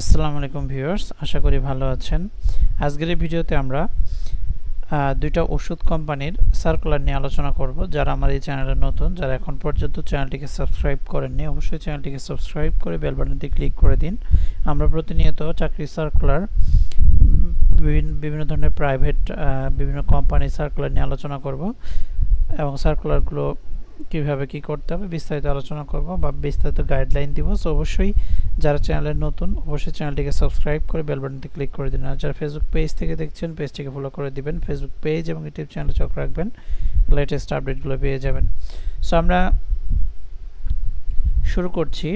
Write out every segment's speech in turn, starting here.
আসসালামু আলাইকুম ভিউয়ার্স, আশা করি ভালো আছেন। আজকের এই ভিডিওতে আমরা দুইটা ওষুধ কোম্পানির সার্কুলার নিয়ে আলোচনা করব। যারা আমার এই চ্যানেলে নতুন, যারা এখন পর্যন্ত চ্যানেলটিকে সাবস্ক্রাইব করেননি, অবশ্যই চ্যানেলটিকে সাবস্ক্রাইব করে বেল বাটনটি ক্লিক করে দিন। আমরা প্রতিনিয়ত চাকরি সার্কুলার বিভিন্ন বিভিন্ন ধরনের প্রাইভেট বিভিন্ন কোম্পানির সার্কুলার নিয়ে আলোচনা করব এবং সার্কুলারগুলো কীভাবে কি করতে হবে বিস্তারিত আলোচনা করব বা বিস্তারিত গাইডলাইন দিব। সো অবশ্যই যারা চ্যানেলের নতুন, অবশ্যই চ্যানেলটিকে সাবস্ক্রাইব করে বেল বাটনটি ক্লিক করে দিন। আর যারা ফেসবুক পেজ থেকে দেখছেন পেজটিকে ফলো করে দিবেন। ফেসবুক পেজ এবং ইউটিউব চ্যানেলে চোখ রাখবেন। লেটেস্ট আপডেটগুলো পেয়ে যাবেন। সো আমরা শুরু করছি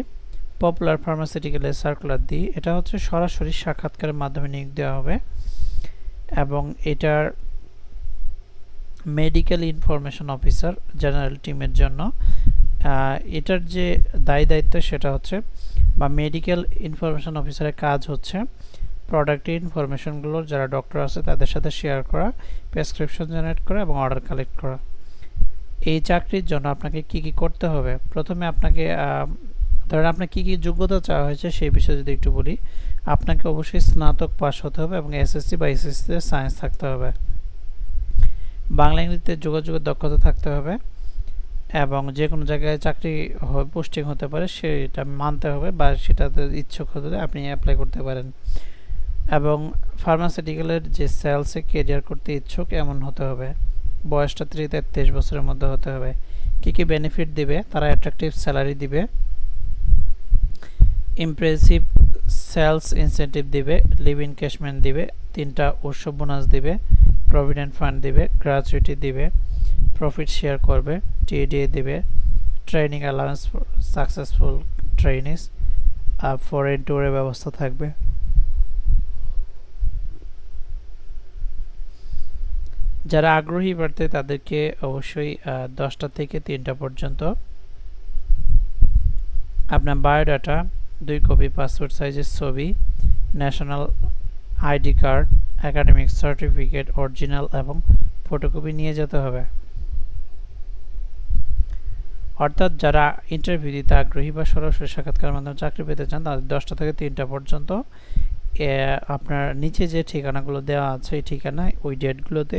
পপুলার ফার্মাসিউটিক্যালের সার্কুলার দিয়ে। এটা হচ্ছে সরাসরি সাক্ষাৎকারের মাধ্যমে নিয়োগ দেওয়া হবে। এবং এটার মেডিকেল ইনফরমেশন অফিসার জেনারেল টিমের জন্য। এটার যে দায়ী দায়িত্ব সেটা হচ্ছে, বা মেডিকেল ইনফরমেশন অফিসারের কাজ হচ্ছে প্রোডাক্টের ইনফরমেশনগুলো যারা ডক্টর আছে তাদের সাথে শেয়ার করা প্রেসক্রিপশন জেনারেট করা এবং অর্ডার কালেক্ট করা। এই চাকরির জন্য আপনাকে কি কি করতে হবে? প্রথমে আপনাকে ধরেন আপনার কী কী যোগ্যতা চাওয়া হয়েছে সেই বিষয়ে যদি একটু বলি, আপনাকে অবশ্যই স্নাতক পাস হতে হবে এবং এসএসসি বা এসএসসিতে সায়েন্স থাকতে হবে। বাংলা ইংরেজিতে যোগাযোগের দক্ষতা থাকতে হবে এবং যে কোনো জায়গায় চাকরি পোস্টিং হতে পারে সেটা মানতে হবে বা সেটাতে ইচ্ছুক হতে আপনি অ্যাপ্লাই করতে পারেন। এবং ফার্মাসিউটিক্যালের যে সেলসে কেরিয়ার করতে ইচ্ছুক এমন হতে হবে। বয়সটা ত্রিশ, তেত্রিশ বছরের মধ্যে হতে হবে। কী কী বেনিফিট দিবে? তারা অ্যাট্রাকটিভ স্যালারি দিবে। ইমপ্রেসিভ সেলস ইনসেন্টিভ দিবে। লিভ ইনকেশমেন্ট দিবে। তিনটা উৎসব বোনাস দিবে। প্রভিডেন্ট ফান্ড দিবে গ্র্যাচুইটি দিবে প্রফিট শেয়ার করবে টিডিএ দিবে ট্রেনিং অ্যালাউন্স সাকসেসফুল ট্রেনিস আর ফরেন ট্যুরের ব্যবস্থা থাকবে। যারা আগ্রহী প্রার্থী তাদেরকে অবশ্যই দশটা থেকে তিনটা পর্যন্ত আপনার বায়োডাটা দুই কপি পাসপোর্ট সাইজের ছবি national ID card academic certificate, original এবং ফটোকপি নিয়ে যেতে হবে। অর্থাৎ যারা ইন্টারভিউ দিতে আগ্রহী বা সরাসরি সাক্ষাৎকার মাধ্যমে চাকরি পেতে চান, তাদের দশটা থেকে তিনটা পর্যন্ত আপনার নিচে যে ঠিকানাগুলো দেওয়া আছে, এই ঠিকানায়, ওই ডেটগুলোতে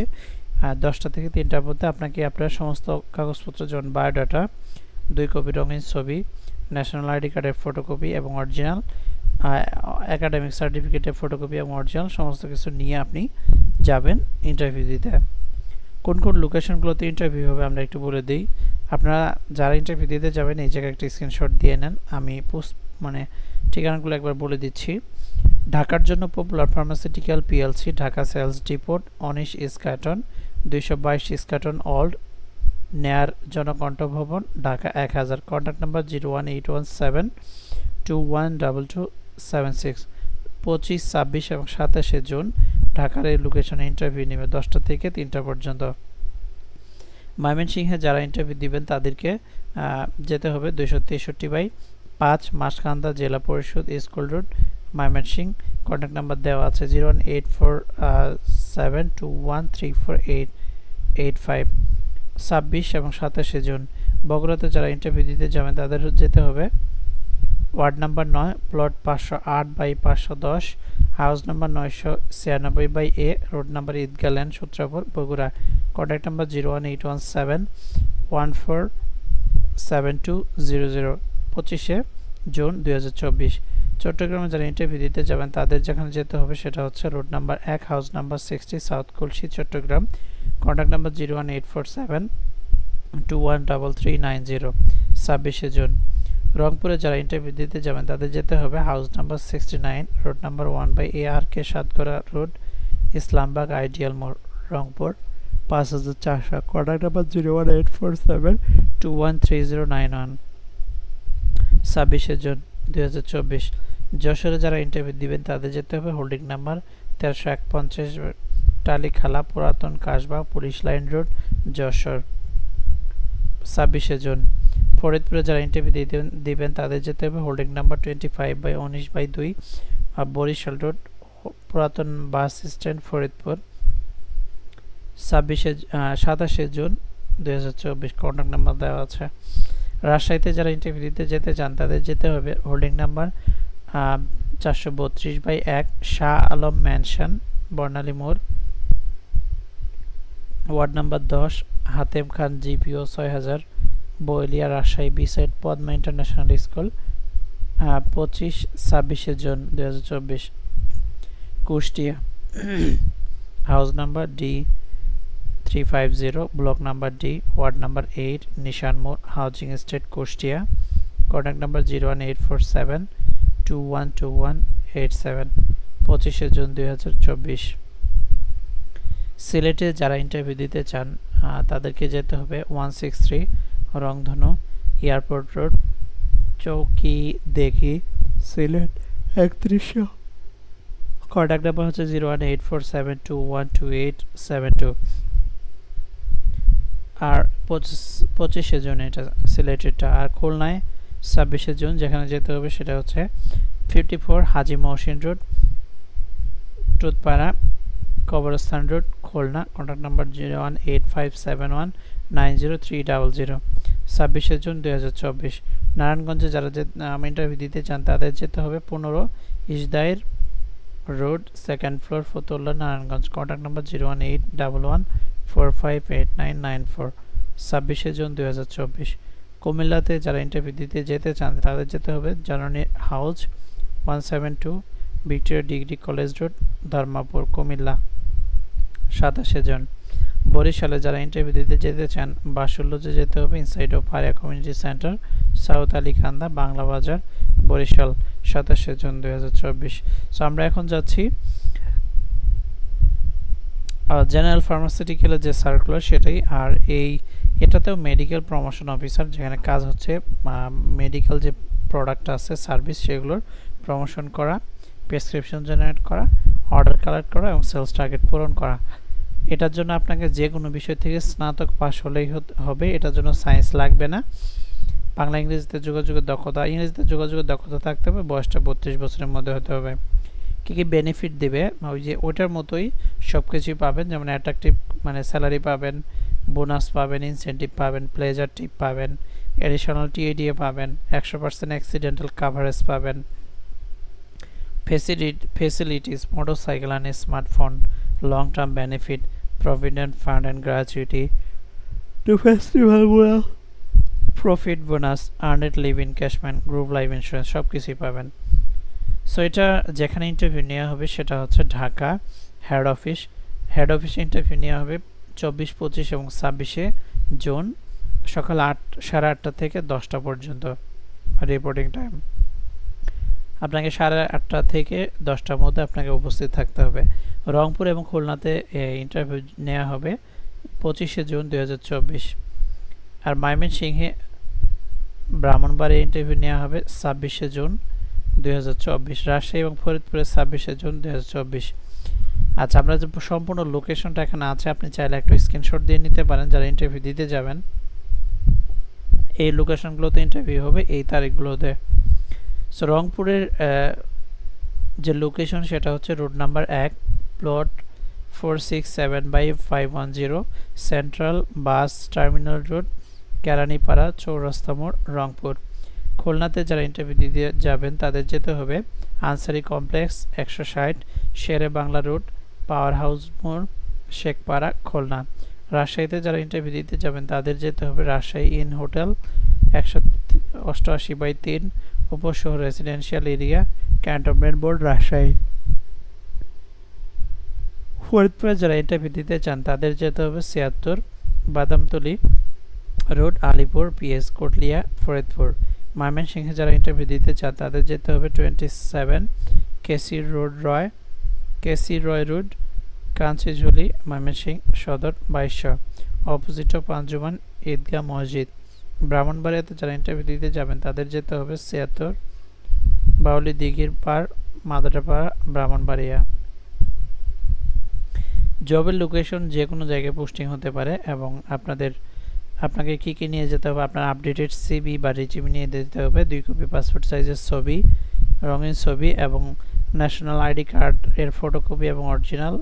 দশটা থেকে তিনটার মধ্যে আপনাকে আপনার সমস্ত কাগজপত্র, যেমন বায়োডাটা, দুই কপি রঙিন ছবি ন্যাশনাল আইডি কার্ডের ফটোকপি এবং অরিজিনাল একাডেমিক সার্টিফিকেটের ফটোকপি এবং অরিজিনাল সমস্ত কিছু নিয়ে আপনি যাবেন ইন্টারভিউ দিতে। কোন কোন লোকেশনগুলোতে ইন্টারভিউ হবে আমরা একটু বলে দিই। আপনারা যারা ইন্টারভিউ দিতে যাবেন, এই জায়গায় একটা স্ক্রিনশট দিয়ে নেন। আমি পোস্ট মানে ঠিকানাগুলো একবার বলে দিচ্ছি। ঢাকার জন্য popular pharmaceutical PLC Dhaka sales depot anise Eskaton দুইশো বাইশ ইস্কাটন অল্ড নেয়ার জনকণ্ঠ ভবন ঢাকা এক হাজার। Contact number zero one eight one seven two one double two seven six পঁচিশ, ছাব্বিশ এবং সাতাশে জুন ঢাকার এই লোকেশনে ইন্টারভিউ নেবে দশটা থেকে তিনটা পর্যন্ত। ময়মনসিংহে যারা ইন্টারভিউ দিবেন তাদেরকে যেতে হবে দুইশো তেষট্টি বাই পাঁচ মাসকান্দা জেলা পরিষদ school road, Mymensingh. Contact number দেওয়া আছে zero one eight four seven two one three four eight eight five. ছাব্বিশ এবং সাতাশে জুন। বগুড়াতে যারা ইন্টারভিউ দিতে যাবেন তাদের যেতে হবে ওয়ার্ড নাম্বার নয়, প্লট পাঁচশো আট বাই পাঁচশো দশ, হাউস নাম্বার নয়শো ছিয়ানব্বই by A, road number Eidgah land Sutrapur, Bogura. Contact number zero one eight one seven, one four seven two zero zero, পঁচিশে জুন দুই হাজার চব্বিশ। চট্টগ্রামে যারা ইন্টারভিউ দিতে যাবেন, তাদের যেখানে যেতে হবে সেটা হচ্ছে রোড নাম্বার এক, house number sixty, south Kulshi, Chattogram. Contact number zero one eight four seven two one double three nine zero, ছাব্বিশে জুন। রংপুরে যারা ইন্টারভিউ দিতে যাবেন, তাদের যেতে হবে house number sixty nine road number one by A R K Satgara road Islambagh ideal মোড়, রংপুর, পাঁচ হাজার চারশো contact number zero one eight four seven two one three zero nine one ছাব্বিশে জুন দুই হাজার চব্বিশ, যশোরে যারা ইন্টারভিউ দিবেন, তাদের যেতে হবে হোল্ডিং নাম্বার তেরোশো এক পঞ্চাশ টালিখালা, পুরাতন Kasba police line road Jessore. ছাব্বিশে জুন ফরিদপুরে যারা ইন্টারভিউ দিতে, দিবেন তাদের যেতে হবে। Holding number twenty five by উনিশ বাই দুই আর বরিশাল রোড, পুরাতন বাস স্ট্যান্ড ফরিদপুর। ছাব্বিশে সাতাশে জুন দুই হাজার চব্বিশ কন্ট্যাক্ট নাম্বার দেওয়া আছে। রাজশাহীতে যারা ইন্টারভিউ দিতে যেতে চান, তাদের যেতে হবে। হোল্ডিং নাম্বার চারশো বত্রিশ বাই এক, শাহ আলম ম্যানশন বর্ণালী মোড়। ওয়ার্ড নাম্বার দশ, হাতেম খান জিপিও ছয় হাজার। Boalia Rajshahi beside Padma international school পঁচিশ ছাব্বিশে জুন দু হাজার চব্বিশ, Kushtia. House number D three five zero block number D ward number eight Nishan মোড়, housing estate Kushtia. Contact number zero one eight four seven two one two one eight seven পঁচিশে June দুই হাজার চব্বিশ। সিলেটে যারা interview দিতে চান তাদেরকে যেতে হবে one six three Rongdhonu, airport road, Chowkidekhi, Sylhet একত্রিশশো কন্ট্যাক্ট নাম্বার হচ্ছে zero one eight four seven two one two eight seven two. আর পঁচিশ, পঁচিশে জুন এটা সিলেটেরটা, আর খুলনায় ছাব্বিশে জুন যেখানে যেতে হবে সেটা হচ্ছে fifty four Haji Mohsin road, Tutpara কবরস্থান road, Khulna contact number zero one eight five seven one nine zero three double zero. ছাব্বিশে জুন দুই হাজার চব্বিশ। নারায়ণগঞ্জে যারা যে ইন্টারভিউ দিতে চান, তাদের যেতে হবে পনেরো Isdair road second floor Fatullah, Narayanganj. Contact number zero one eight double one four five eight nine nine four ছাব্বিশে জুন দুই হাজার চব্বিশ। কুমিল্লাতে যারা ইন্টারভিউ দিতে যেতে চান, তাদের যেতে হবে জানানি house one seven two Victoria degree college road Dharmapur, Cumilla. সাতাশে জন। বরিশালে যারা ইন্টারভিউ দিতে যেতে চান বাসুল্যজে যেতে হবে inside of Faria community centre south Alikanda Bangla Bazar, Barishal, সাতাশে জুন দুই হাজার চব্বিশ। সো আমরা এখন যাচ্ছি জেনারেল ফার্মাসিউটিক্যালের যে সার্কুলার সেটাই, আর এই এটাতেও মেডিকেল প্রমোশন অফিসার যেখানে কাজ হচ্ছে মেডিকেল যে প্রোডাক্ট আছে সার্ভিস সেগুলোর প্রমোশন করা প্রেসক্রিপশন জেনারেট করা অর্ডার কালেক্ট করা এবং সেলস টার্গেট পূরণ করা। এটার জন্য আপনাকে যে কোনো বিষয় থেকে স্নাতক পাশ হলেই হবে, এটার জন্য সায়েন্স লাগবে না। বাংলা, ইংরেজিতে যোগাযোগের দক্ষতা ইংরেজিতে যোগাযোগের দক্ষতা থাকতে হবে, বয়সটা বত্রিশ বছরের মধ্যে হতে হবে। কী কী বেনিফিট দেবে? ওই যে ওইটার মতোই সব কিছুই পাবেন, যেমন অ্যাট্রাকটিভ মানে স্যালারি পাবেন বোনাস পাবেন ইনসেন্টিভ পাবেন প্লেজার টিপ পাবেন অ্যাডিশনাল টিএডিএ পাবেন, একশো পার্সেন্ট অ্যাক্সিডেন্টাল কাভারেজ পাবেন facility facilities motorcycle and smartphone long term benefit provident fund and gratuity two festival well profit bonus earned leave encashment group life insurance সব কিছুই পাবেন। So এটা যেখানে ইন্টারভিউ নেওয়া হবে সেটা হচ্ছে ঢাকা হেড অফিস হেড অফিসে ইন্টারভিউ নেওয়া হবে চব্বিশ পঁচিশ এবং ছাব্বিশে জুন সকাল আট সাড়ে আটটা থেকে দশটা পর্যন্ত। রিপোর্টিং টাইম আপনাকে সাড়ে আটটা থেকে দশটার মধ্যে আপনাকে উপস্থিত থাকতে হবে। রংপুর এবং খুলনাতে ইন্টারভিউ নেওয়া হবে পঁচিশে জুন দু হাজার চব্বিশ। আর ময়মনসিংহে ব্রাহ্মণবাড়ি ইন্টারভিউ নেওয়া হবে ছাব্বিশে জুন দু হাজার চব্বিশ। রাজশাহী এবং ফরিদপুরে ছাব্বিশে জুন দু হাজার চব্বিশ। আচ্ছা আমরা যে সম্পূর্ণ লোকেশনটা এখানে আছে, আপনি চাইলে একটু স্ক্রিনশট দিয়ে নিতে পারেন, যারা ইন্টারভিউ দিতে যাবেন। এই লোকেশনগুলোতে ইন্টারভিউ হবে, এই তারিখগুলোতে। সো রংপুরের যে লোকেশন সেটা হচ্ছে রোড নাম্বার এক plot four six seven by five one zero central bus terminal road Keranipara চৌরাস্তা মোড়, রংপুর। খুলনাতে যারা ইন্টারভিউ দিতে যাবেন, তাদের যেতে হবে আনসারি কমপ্লেক্স একশো ষাট, Sher-e Bangla road power house মোড়, শেখপাড়া, খুলনা। রাজশাহীতে যারা ইন্টারভিউ দিতে যাবেন, তাদের যেতে হবে রাজশাহী ইন হোটেল একশো অষ্টআশি বাই তিন Upashahar residential area cantonment board Rajshahi. ফরিদপুরে যারা ইন্টারভিউ দিতে চান, তাদের যেতে হবে ছিয়াত্তর বাদামতলি রোড, আলিপুর, পিএস কোটলিয়া, ফরিদপুর। ময়মনসিংহে যারা ইন্টারভিউ দিতে চান, তাদের যেতে হবে twenty seven KC road Roy, KC Roy road, Kanchijhuli Mymensingh Sadar, বাইশশো। অপোজিট অফ আঞ্জুমান ঈদগাহ মসজিদ। ব্রাহ্মণবাড়িয়াতে যারা ইন্টারভিউ দিতে যাবেন, তাদের যেতে হবে ছিয়াত্তর বাউলি দিঘির পার মাদাটাপাড়া ব্রাহ্মণবাড়িয়া। জবের লোকেশন যে কোনো জায়গায় পোস্টিং হতে পারে এবং আপনাদের, আপনাকে কি কি নিয়ে যেতে হবে, আপনার আপডেটেড সিবি বা রিজিমি নিয়ে যেতে হবে, দুই কপি পাসপোর্ট সাইজের ছবি, রঙিন ছবি এবং ন্যাশনাল আইডি কার্ড এর ফটোকপি এবং অরিজিনাল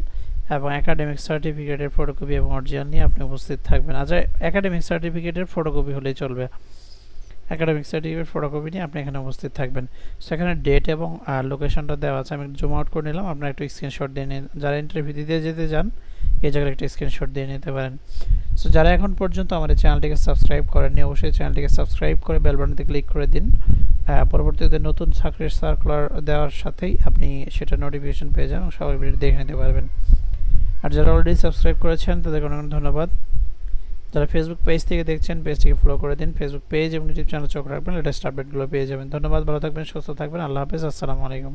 এবং একাডেমিক সার্টিফিকেটের ফটোকপি এবং অরিজিনাল নিয়ে আপনি উপস্থিত থাকবেন। আচ্ছা একাডেমিক সার্টিফিকেটের ফটোকপি হলেই চলবে। একাডেমিক সার্টিফিকেট ফটোকপি নিয়ে আপনি এখানে উপস্থিত থাকবেন। সেখানে ডেট এবং লোকেশনটা দেওয়া আছে। আমি জুম আউট করে নিলাম। আপনার একটু স্ক্রিনশট দিয়ে নিন। যারা ইন্টারভিউ দিতে যেতে যান এই জায়গায় একটা স্ক্রিনশট দিয়ে নিতে পারেন। সো যারা এখন পর্যন্ত আমাদের চ্যানেলটিকে সাবস্ক্রাইব করেননি, অবশ্যই চ্যানেলটিকে সাবস্ক্রাইব করে বেল বাটনতে ক্লিক করে দিন। পরবর্তীতে নতুন চাকরির সার্কুলার দেওয়ার সাথেই আপনি সেটা নোটিফিকেশন পেয়ে যান সবাই দেখে নিতে পারবেন। আর যারা অলরেডি সাবস্ক্রাইব করেছেন, তাদেরকে অনেক অনেক ধন্যবাদ। যারা ফেসবুক পেজ থেকে দেখছেন পেজটিকে ফলো করে দিন। ফেসবুক পেজ এবং ইউটিউব চ্যানেল চোখ রাখবেন লেটেস্ট আপডেটগুলো পেয়ে যাবেন। ধন্যবাদ, ভালো থাকবেন, সুস্থ থাকবেন। আল্লাহ হাফেজ, আসসালামু আলাইকুম।